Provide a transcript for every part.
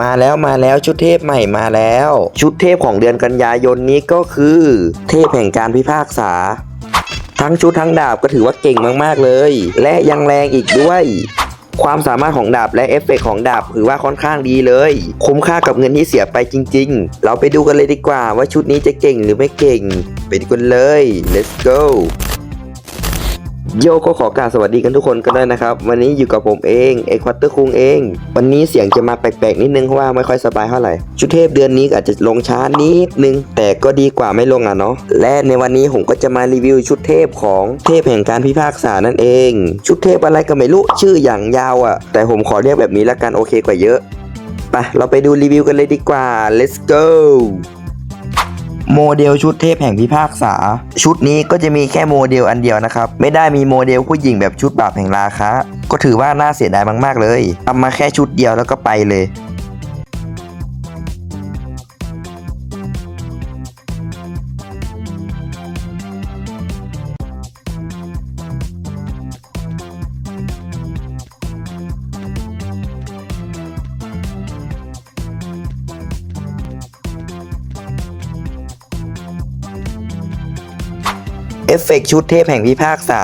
มาแล้วมาแล้วชุดเทพใหม่มาแล้ว ชุดเทพของเดือนกันยายนนี้ก็คือ เทพแห่งการพิพากษา ทั้งชุดทั้งดาบก็ถือว่าเก่งมากๆเลย และยังแรงอีกด้วย ความสามารถของดาบและเอฟเฟกต์ของดาบถือว่าค่อนข้างดีเลย คุ้มค่ากับเงินที่เสียไปจริง ๆ เราไปดูกันเลยดีกว่าว่าชุดนี้จะเก่งหรือไม่เก่ง ไปดูกันเลย let's go โยก็ขอกราบสวัสดีกันทุกคนกันด้วยนะครับ วันนี้อยู่กับผมเองเอกวัตเตอร์คุงเอง วันนี้เสียงจะมาแปลกๆนิดนึงเพราะว่าไม่ค่อยสบายเท่าไหร่ ชุดเทพเดือนนี้อาจจะลงช้านิดนึง แต่ก็ดีกว่าไม่ลงอะเนาะและในวันนี้ผมก็จะมารีวิวชุดเทพของเทพแห่งการพิพากษานั่นเอง ชุดเทพอะไรก็ไม่รู้ชื่ออย่างยาวอะ แต่ผมขอเรียกแบบนี้ละกันโอเคกว่าเยอะไปเราไปดูรีวิวกันเลยดีกว่า let's go โมเดลชุดเทพแห่งพิพากษา ชุดนี้ก็จะมีแค่โมเดลอันเดียวนะครับ ไม่ได้มีโมเดลผู้หญิงแบบชุดบาปแห่งราคะ ก็ถือว่าน่าเสียดายมากๆเลยทำมาแค่ชุดเดียวแล้วก็ไปเลย เอฟเฟกชุดเทพแห่งพิพากษา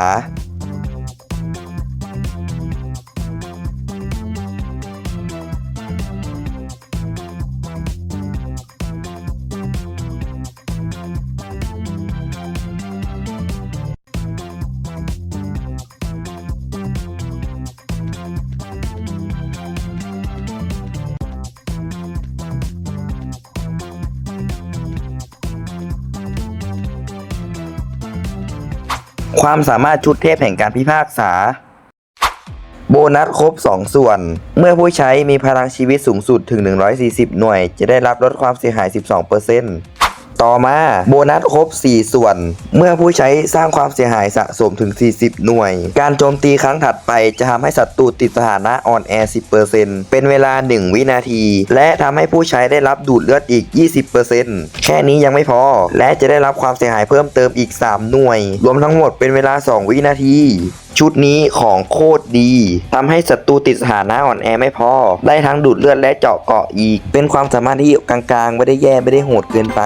ความสามารถชุดเทพแห่งการพิพากษา โบนัสครบ 2 ส่วน เมื่อผู้ใช้มีพลังชีวิตสูงสุดถึง 140 หน่วย จะได้รับลดความเสียหาย 12% ต่อมาโบนัสครบ 4 ส่วน เมื่อผู้ใช้สร้างความเสียหายสะสมถึง 40 หน่วย การโจมตีครั้งถัดไปจะทำให้ศัตรูติดสถานะอ่อนแอ 10%เป็นเวลา 1 วินาที และทำให้ผู้ใช้ได้รับดูดเลือดอีก 20%แค่นี้ยังไม่พอ และจะได้รับความเสียหายเพิ่มเติมอีก 3 หน่วย รวมทั้งหมดเป็นเวลา 2 วินาที ชุดนี้ของโคตรดีทำให้ศัตรูติดสถานะอ่อนแอไม่พอ ได้ทั้งดูดเลือดและเจาะเกาะอีก เป็นความสามารถที่กลางๆ ไม่ได้แย่ไม่ได้โหดเกินไป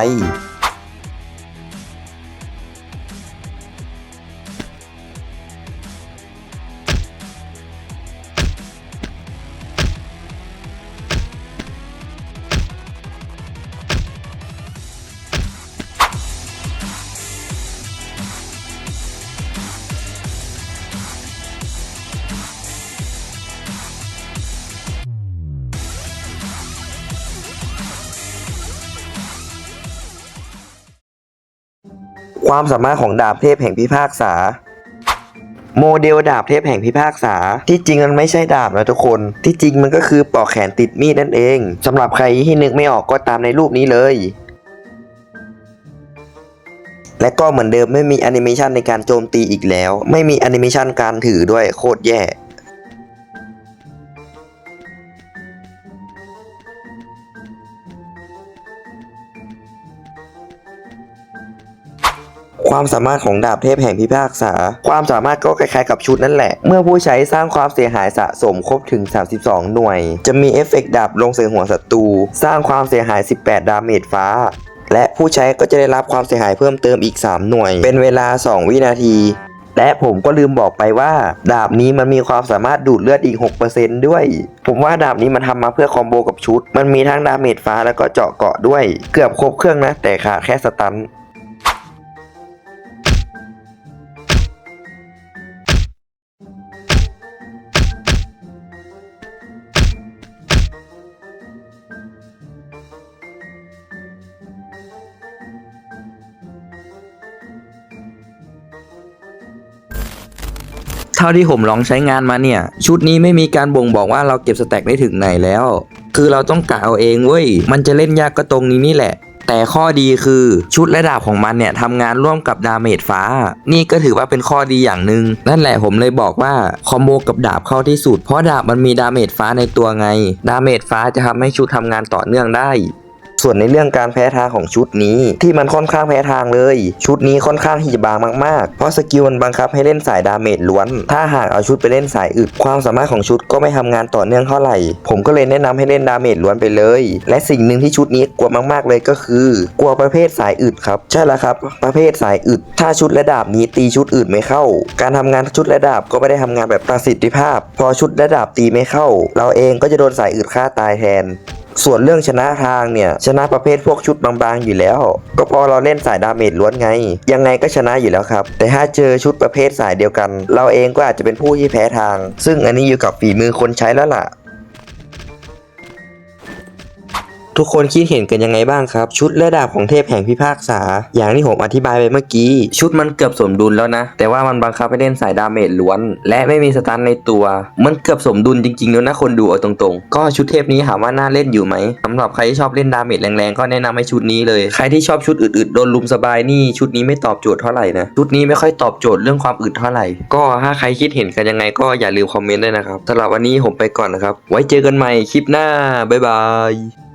ความสามารถของดาบเทพแห่งพิพากษา โมเดลดาบเทพแห่งพิพากษา ที่จริงมันไม่ใช่ดาบนะทุกคน ที่จริงมันก็คือปอกแขนติดมีดนั่นเอง สำหรับใครที่นึกไม่ออกก็ตามในรูปนี้เลย และก็เหมือนเดิมไม่มีแอนิเมชันในการโจมตีอีกแล้ว ไม่มีแอนิเมชันการถือด้วยโคตรแย่ ความสามารถของดาบเทพแห่งพิพากษา ความสามารถก็คล้ายๆกับชุดนั่นแหละ เมื่อผู้ใช้สร้างความเสียหายสะสมครบถึง 32 หน่วย จะมีเอฟเฟกต์ดาบลงใส่หัวศัตรู สร้างความเสียหาย 18 ดาเมจฟ้า และผู้ใช้ก็จะได้รับความเสียหายเพิ่มเติมอีก 3 หน่วย เป็นเวลา 2 วินาที และผมก็ลืมบอกไปว่า ดาบนี้มันมีความสามารถดูดเลือดอีก 6%ด้วย ผมว่าดาบนี้มันทำมาเพื่อคอมโบกับชุด มันมีทั้งดาเมจฟ้าแล้วก็เจาะเกาะด้วย เกือบครบเครื่องนะแต่ขาดแค่สตัน เท่าที่ผมลองใช้งานมาเนี่ย ชุดนี้ไม่มีการบ่งบอกว่าเราเก็บสแต็กได้ถึงไหนแล้ว คือเราต้องกะเอาเองเว้ย มันจะเล่นยากก็ตรงนี้นี่แหละ แต่ข้อดีคือชุดและดาบของมันเนี่ยทำงานร่วมกับดาเมจฟ้า นี่ก็ถือว่าเป็นข้อดีอย่างหนึ่งนั่นแหละผมเลยบอกว่าคอมโบกับดาบเข้าที่สุดเพราะดาบมันมีดาเมจฟ้าในตัวไง ดาเมจฟ้าจะทำให้ชุดทำงานต่อเนื่องได้ ส่วนในเรื่องการแพ้ทางของชุดนี้ ที่มันค่อนข้างแพ้ทางเลย ชุดนี้ค่อนข้างที่จะบางมากๆ เพราะสกิลมันบังคับให้เล่นสายดาเมจล้วน ถ้าหากเอาชุดไปเล่นสายอึดความสามารถของชุดก็ไม่ทำงานต่อเนื่องเท่าไหร่ ผมก็เลยแนะนำให้เล่นดาเมจล้วนไปเลย และสิ่งหนึ่งที่ชุดนี้กลัวมากๆเลยก็คือ กลัวประเภทสายอึดครับใช่แล้วครับ ประเภทสายอึด ถ้าชุดและดาบนี้ตีชุดอื่นไม่เข้า การทำงานชุดและดาบก็ไม่ได้ทำงานแบบประสิทธิภาพ พอชุดและดาบตีไม่เข้า เราเองก็จะโดนสายอึดฆ่าตายแทน ส่วนเรื่องชนะทางเนี่ย ชนะประเภทพวกชุดบางๆอยู่แล้ว ก็พอเราเล่นสายดาเมจล้วนไง ยังไงก็ชนะอยู่แล้วครับ แต่ถ้าเจอชุดประเภทสายเดียวกัน เราเองก็อาจจะเป็นผู้ที่แพ้ทาง ซึ่งอันนี้อยู่กับฝีมือคนใช้แล้วล่ะ ทุกคนคิดเห็นกันยังไงบ้างครับ ชุดและดาบของเทพแห่งพิพากษา อย่างที่ผมอธิบายไปเมื่อกี้ ชุดมันเกือบสมดุลแล้วนะ แต่ว่ามันบังคับให้เล่นสายดาเมจล้วน และไม่มีสตันในตัว มันเกือบสมดุลจริงๆแล้วนะคนดูเอาตรงๆ ก็ชุดเทพนี้ถามว่าน่าเล่นอยู่ไหมสำหรับใครที่ชอบเล่นดาเมจแรงๆก็แนะนำให้ชุดนี้เลย ใครที่ชอบชุดอึดๆโดนลุมสบายนี่ชุดนี้ไม่ตอบโจทย์เท่าไหร่นะชุดนี้ไม่ค่อยตอบโจทย์เรื่องความอึดเท่าไหร่ ก็ถ้าใครคิดเห็นกันยังไงก็อย่าลืมคอมเมนต์ด้วยนะครับสำหรับวันนี้ผมไปก่อนนะครับ ไว้เจอกันใหม่คลิปหน้าบ๊ายบาย